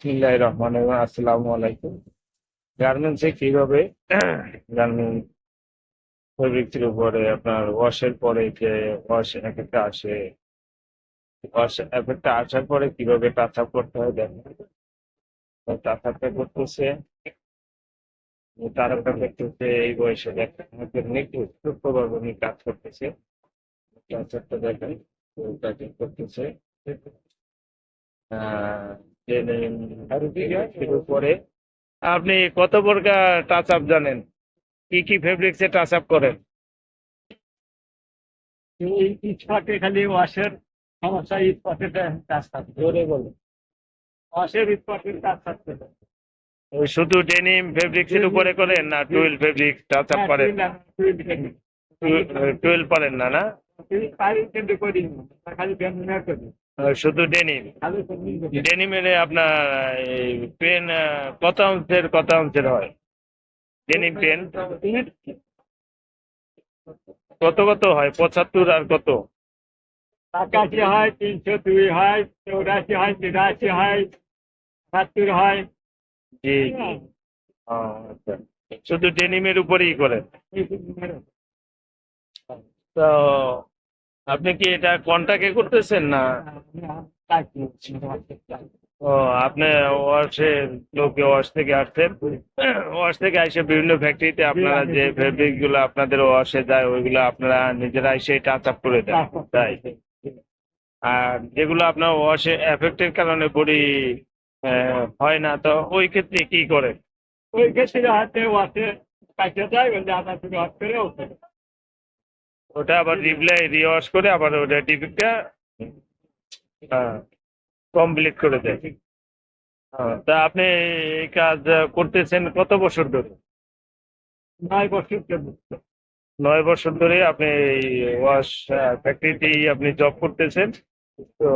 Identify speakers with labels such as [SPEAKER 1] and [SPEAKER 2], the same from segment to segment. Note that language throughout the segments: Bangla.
[SPEAKER 1] বিসমিল্লাহ রহমান আসসালামু আলাইকুম। গার্মেন্টসে কীভাবে গার্মেন্ট ফেব্রিক্সের উপরে আপনার ওয়াশের পরে যে ওয়াশ এফেক্টটা আসে, ওয়াশ এফেক্টটা আসার পরে কীভাবে টাচ করতে হয় দেখেন। টাচ আপটা করতেছে তারকা করতেছে, এই বয়সে দেখেন একটু সূক্ষ্মভাবে উনি কাজ করতেছে। টাচ দেখেন করতেছে। উপরে আপনি কত প্রকার টাচ আপ জানেন? কি কি ফেব্রিক্সে টাচ আপ করেন?
[SPEAKER 2] এই খালি ওয়াশের সমস্যা স্পটে কাজ থাকবে
[SPEAKER 1] জোরে বলুন।
[SPEAKER 2] ওয়াশের স্পটে কাজ থাকবে
[SPEAKER 1] ওই শুধু ডেনিম ফেব্রিক্স এর উপরে করেন না টুয়েলভ টাচ আপ করেন? টুয়েলভ পারেন না না? শুধু ডেনিম। ডেনিমের আপনার এই পেন কত আউন্সের কত আউন্সের হয়? ডেনিম পেন কত কত হয়? পঁচাত্তর আর কত?
[SPEAKER 2] একাশি হয় তিনশো দুই হয় চৌরাশি হয় তিরাশি হয় সাত্তর হয়।
[SPEAKER 1] জি আচ্ছা। শুধু ডেনিমের উপরেই করেন তো আপনি কি এটা কন্টাক্টে করতেছেন না? ও, আপনি ওয়াশে লোকে ওয়াশ থেকে আসছেন। ওয়াশ থেকে এসে বিভিন্ন ফ্যাক্টরিতে আপনারা যে ফেব্রিকগুলো আপনাদের ওয়াশে যায়, ওইগুলো আপনারা নিজেরা এসে টাচ আপ করে দেন। তাই? আর যেগুলো আপনার ওয়াশে এফেক্টের কারণে বডি হয় না, তো ওই ক্ষেত্রে কি করেন?
[SPEAKER 2] ওই ক্ষেত্রে হাতে ওয়াশে কাছে যায় শুধু হাত করে ওঠে।
[SPEAKER 1] ওটা আবার রিপ্লাই রিওয়াশ করে আবার ওটা ডিফেক্টটা কমপ্লিট করে দেয়। হ্যাঁ, তা আপনি এই কাজ করতেছেন কত বছর ধরে?
[SPEAKER 2] নয় বছর
[SPEAKER 1] নয় বছর ধরে আপনি ওয়াশ ফ্যাক্টরিতেই আপনি জব করতেছেন। তো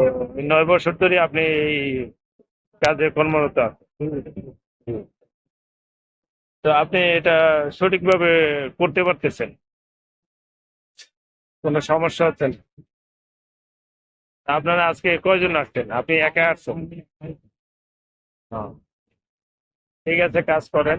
[SPEAKER 1] নয় বছর ধরে আপনি এই কাজে কর্মরত। তো আপনি এটা সঠিকভাবে করতে পারতেছেন? কোনো সমস্যা হচ্ছে না। আপনারা আজকে কয়জন আসছেন? আপনি একা আসছেন? হ্যাঁ। ঠিক আছে কাজ করেন।